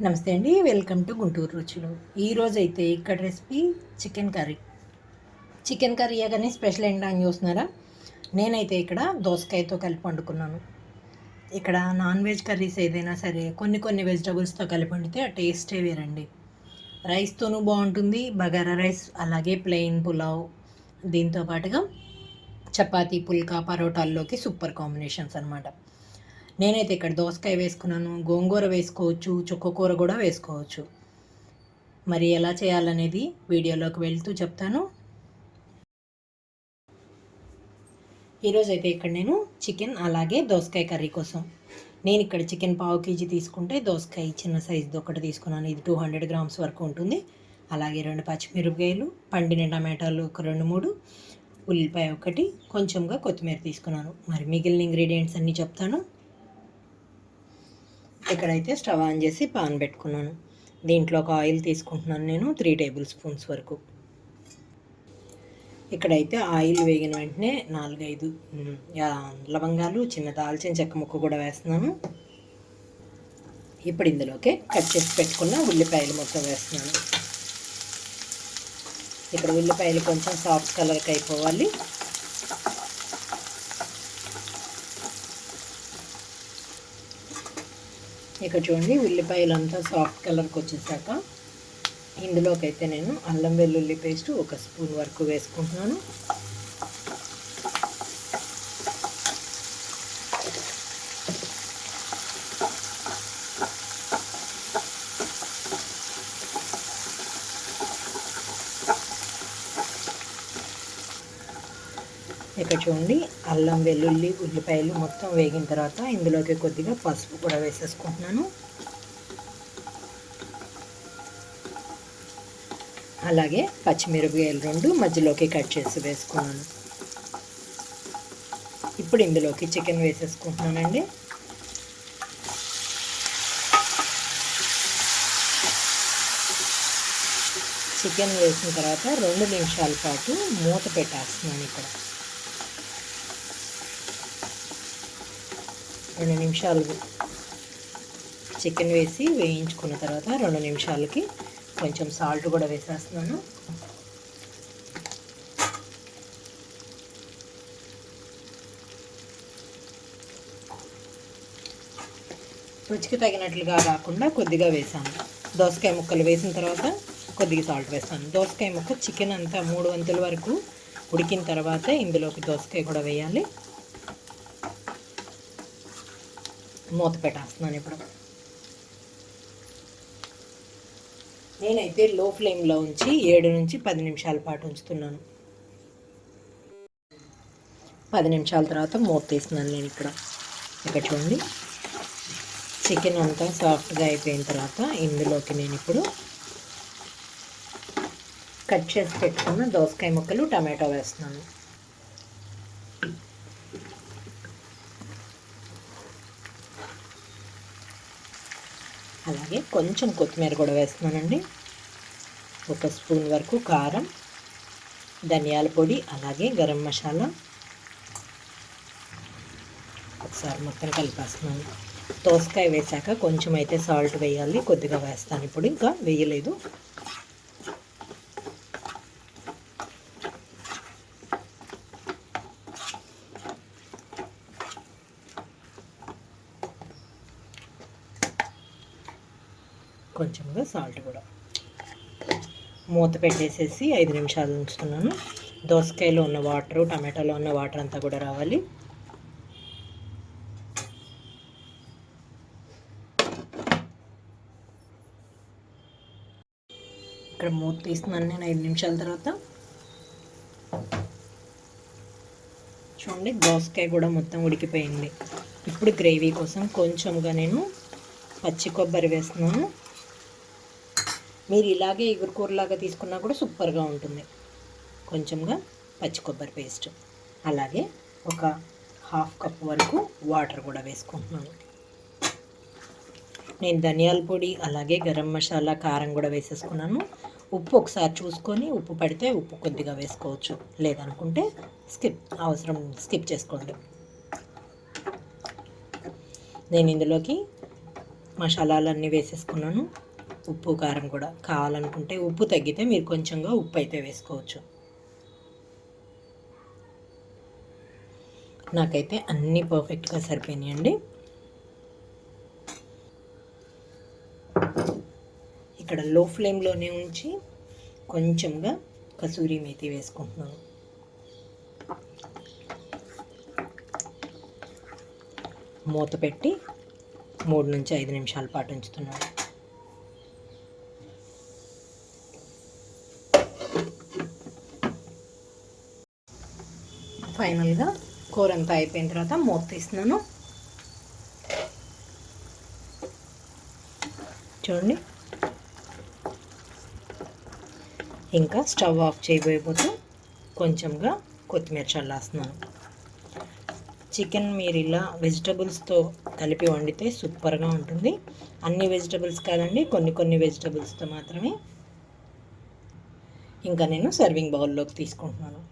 నమస్తే అండి welcome to Guntur రుచులు. ఈరోజు అయితే ఇక్కడ recipe chicken curry. Chicken curry కానీ స్పెషల్ ఏంటని అని చూస్తున్నారా? నేనైతే ఇక్కడ దోసకాయతో కలిపి వండుకున్నాను. ఇక్కడ నాన్ వెజ్ కర్రీస్ ఏదైనా సరే కొన్ని కొన్ని వెజిటబుల్స్తో కలిపి వండితే ఆ టేస్టే వేరండి. రైస్తోనూ బాగుంటుంది బగారా రైస్ అలాగే ప్లెయిన్ పులావ్. దీంతో పాటుగా చపాతీ పుల్కా పరోటాల్లోకి సూపర్ కాంబినేషన్స్ అనమాట నేనైతే ఇక్కడ దోసకాయ వేసుకున్నాను గోంగూర వేసుకోవచ్చు చుక్కకూర కూడా వేసుకోవచ్చు. మరి ఎలా చేయాలనేది వీడియోలోకి వెళ్తూ చెప్తాను. ఈరోజు అయితే ఇక్కడ నేను చికెన్ అలాగే దోసకాయ కర్రీ కోసం. నేను ఇక్కడ చికెన్ పావు కేజీ తీసుకుంటే దోసకాయ చిన్న సైజుది ఒకటి తీసుకున్నాను. ఇది టూ హండ్రెడ్ గ్రామ్స్ వరకు ఉంటుంది. అలాగే రెండు పచ్చిమిరపకాయలు పండిన టమాటాలు ఒక రెండు మూడు ఉల్లిపాయ ఒకటి కొంచెంగా కొత్తిమీర తీసుకున్నాను. మరి మిగిలిన ఇంగ్రీడియంట్స్ అన్నీ చెప్తాను. ఇక్కడైతే స్టవ్ ఆన్ చేసి పాన్ పెట్టుకున్నాను. దీంట్లో ఒక ఆయిల్ తీసుకుంటున్నాను నేను త్రీ టేబుల్ స్పూన్స్ వరకు. ఇక్కడైతే ఆయిల్ వేగిన వెంటనే నాలుగైదు లవంగాలు చిన్న దాల్చిన చెక్క ముక్క కూడా వేస్తున్నాను. ఇప్పుడు ఇందులోకి కట్ చేసి పెట్టుకున్న ఉల్లిపాయలు మొత్తం వేస్తున్నాను. ఇక్కడ ఉల్లిపాయలు కొంచెం సాఫ్ట్ కలర్కి అయిపోవాలి. ఇక్కడ చూడండి ఉల్లిపాయలు అంతా సాఫ్ట్ కలర్కి వచ్చేసాక ఇందులోకైతే నేను అల్లం వెల్లుల్లి పేస్ట్ ఒక స్పూన్ వరకు వేసుకుంటున్నాను. ఇక్కడ చూడండి. అల్లం వెల్లుల్లి ఉల్లిపాయలు మొత్తం వేగిన తర్వాత ఇందులోకి కొద్దిగా పసుపు కూడా వేసేసుకుంటున్నాను. అలాగే పచ్చిమిరపకాయలు రెండు మధ్యలోకి కట్ చేసి వేసుకున్నాను. ఇప్పుడు ఇందులోకి చికెన్ వేసేసుకుంటున్నానండి. చికెన్ వేసిన తర్వాత రెండు నిమిషాల పాటు మూత పెట్టేస్తున్నాను ఇక్కడ. రెండు నిమిషాలు చికెన్ వేసి వేయించుకున్న తర్వాత రెండు నిమిషాలకి కొంచెం సాల్ట్ కూడా వేసేస్తున్నాను. రుచికి తగినట్లుగా కాకుండా కొద్దిగా వేసాను. దోసకాయ ముక్కలు వేసిన తర్వాత కొద్దిగా సాల్ట్ వేస్తాను. దోసకాయ ముక్క చికెన్ అంతా మూడు వంతుల వరకు ఉడికిన తర్వాత ఇందులోకి దోసకాయ కూడా వేయాలి. మూత పెట్టేస్తున్నాను ఇప్పుడు. నేనైతే లో ఫ్లేమ్లో ఉంచి ఏడు నుంచి పది నిమిషాల పాటు ఉంచుతున్నాను. పది నిమిషాల తర్వాత మూత తీస్తున్నాను నేను ఇక్కడ. ఇక్కడ చూడండి. చికెన్ అంతా సాఫ్ట్గా అయిపోయిన తర్వాత ఇందులోకి నేను ఇప్పుడు కట్ చేసి పెట్టుకున్న దోసకాయ ముక్కలు టమాటో వేస్తున్నాను. అలాగే కొంచెం కొత్తిమీర కూడా వేస్తున్నానండి. ఒక స్పూన్ వరకు కారం ధనియాల పొడి అలాగే గరం మసాలా. ఒకసారి మొత్తం కలిపేస్తున్నాను. దోసకాయ వేసాక కొంచెం అయితే సాల్ట్ వేయాలి కొద్దిగా వేస్తాను. ఇప్పుడు ఇంకా వేయలేదు. కొంచెంగా సాల్ట్ కూడా. మూత పెట్టేసేసి ఐదు నిమిషాలు ఉంచుతున్నాను. దోసకాయలో ఉన్న వాటర్ టమాటాలో ఉన్న వాటర్ అంతా కూడా రావాలి. ఇక్కడ మూత తీస్తున్నాను నేను ఐదు నిమిషాల తర్వాత. చూడండి దోసకాయ కూడా మొత్తం ఉడికిపోయింది. ఇప్పుడు గ్రేవీ కోసం కొంచెంగా నేను పచ్చి కొబ్బరి వేస్తున్నాను. మీరు ఇలాగే ఎగురుకూరలాగా తీసుకున్నా కూడా సూపర్గా ఉంటుంది. కొంచెంగా పచ్చి కొబ్బరి పేస్ట్. అలాగే ఒక హాఫ్ కప్ వరకు వాటర్ కూడా వేసుకుంటున్నాను. నేను ధనియాల పొడి అలాగే గరం మసాలా కారం కూడా వేసేసుకున్నాను. ఉప్పు ఒకసారి చూసుకొని ఉప్పు పడితే ఉప్పు కొద్దిగా వేసుకోవచ్చు. లేదనుకుంటే స్కిప్ అవసరం స్కిప్ చేసుకోండి. నేను ఇందులోకి మసాలాలన్నీ వేసేసుకున్నాను. ఉప్పు కారం కూడా కావాలనుకుంటే ఉప్పు తగ్గితే మీరు కొంచెంగా ఉప్పు అయితే వేసుకోవచ్చు. నాకైతే అన్నీ పర్ఫెక్ట్గా సరిపోయినాయండి. ఇక్కడ లో ఫ్లేమ్లోనే ఉంచి కొంచెంగా కసూరి మేతి వేసుకుంటున్నాను. మూత పెట్టి మూడు నుంచి ఐదు నిమిషాల పాటు ఉంచుతున్నాను. ఫైనల్గా కూర అంతా అయిపోయిన తర్వాత మూత తీస్తున్నాను. చూడండి. ఇంకా స్టవ్ ఆఫ్ చేయబోయబోతూ కొంచెంగా కొత్తిమీర చల్లాస్తున్నాను. చికెన్ మీరు ఇలా వెజిటబుల్స్తో కలిపి వండితే సూపర్గా ఉంటుంది. అన్ని వెజిటబుల్స్ కాదండి కొన్ని కొన్ని వెజిటబుల్స్తో మాత్రమే. ఇంకా నేను సర్వింగ్ బౌల్లోకి తీసుకుంటున్నాను.